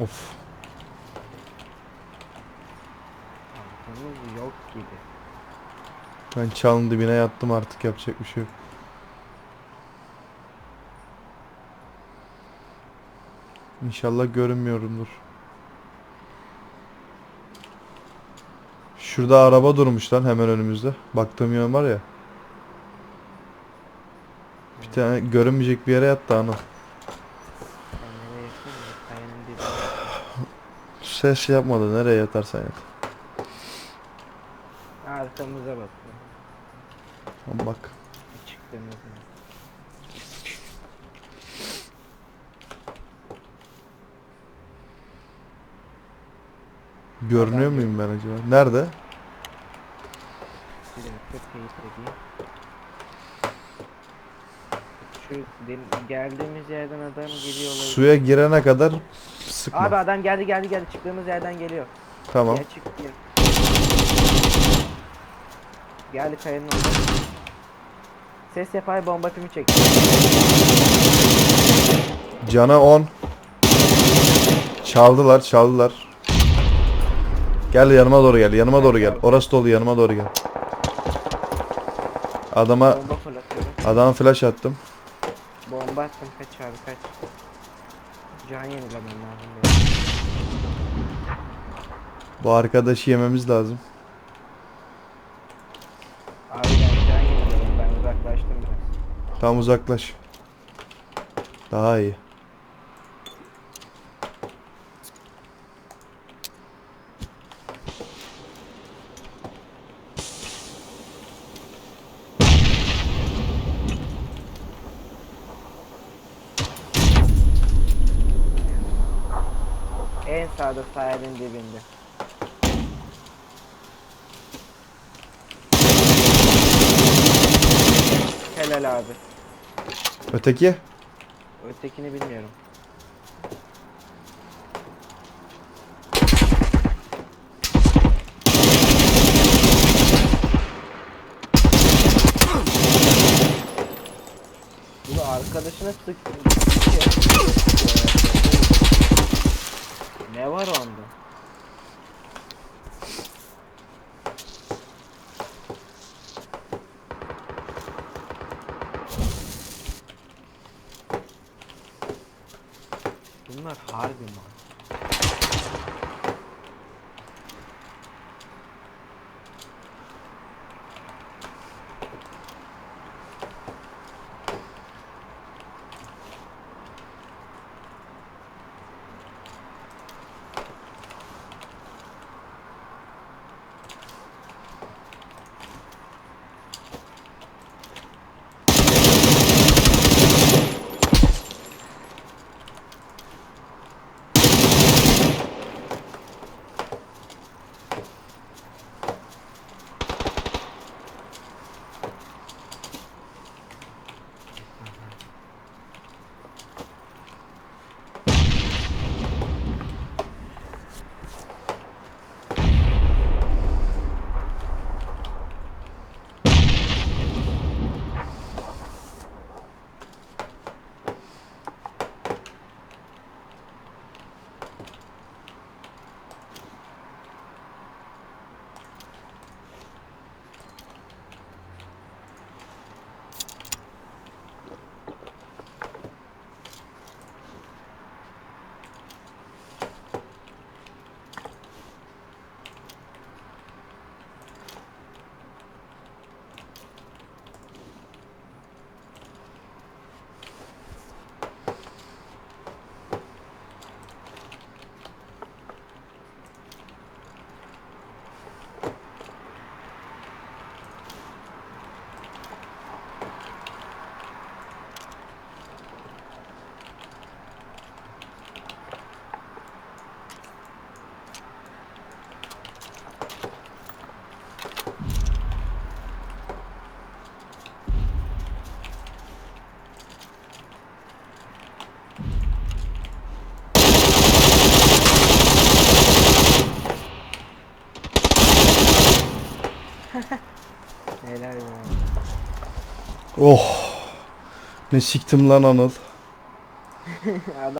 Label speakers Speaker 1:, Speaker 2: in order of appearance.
Speaker 1: Of.
Speaker 2: Arkamız yok gibi.
Speaker 1: Ben çalın dibine yattım artık yapacak bir şey yok. İnşallah görünmüyorumdur. Şurada araba durmuş lan hemen önümüzde. Baktığım yön var ya. Bir tane görünmeyecek bir yere yattı ana.
Speaker 2: Ben nereye yatayım mı? Kayanın dibine.
Speaker 1: Ses yapmadı nereye yatarsan yat.
Speaker 2: Arkamıza bakıyor.
Speaker 1: Tamam bak.
Speaker 2: Yer.
Speaker 1: Görünüyor muyum ben acaba? Nerede?
Speaker 2: Şu geldiğimiz yerden adam geliyor olabilir.
Speaker 1: Suya girene kadar sıkma.
Speaker 2: Abi adam geldi geldi geldi çıktığımız yerden geliyor.
Speaker 1: Tamam.
Speaker 2: Gel çık gel. Geldi kayanın orada. Ses yapar bomba tümü çek.
Speaker 1: Cana 10. Çaldılar, çaldılar. Gel yanıma doğru gel, yanıma doğru gel. Orası dolu, yanıma doğru gel. Adama
Speaker 2: Bomba fırlatıyorum.
Speaker 1: adama flash attım.
Speaker 2: Bomba attım kaç abi kaç. Can yenilemem lazım benim.
Speaker 1: Bu arkadaşı yememiz lazım.
Speaker 2: Abi ben can yeniledim ben uzaklaştım biraz.
Speaker 1: Tam uzaklaş. Daha iyi.
Speaker 2: En sağda sahilin dibinde. Helal abi.
Speaker 1: Öteki?
Speaker 2: Ötekini bilmiyorum. Bu da arkadaşına sık. Bunlar harbi mi? Helal be.
Speaker 1: Oh. Ne siktim lan Anıl.
Speaker 2: Adam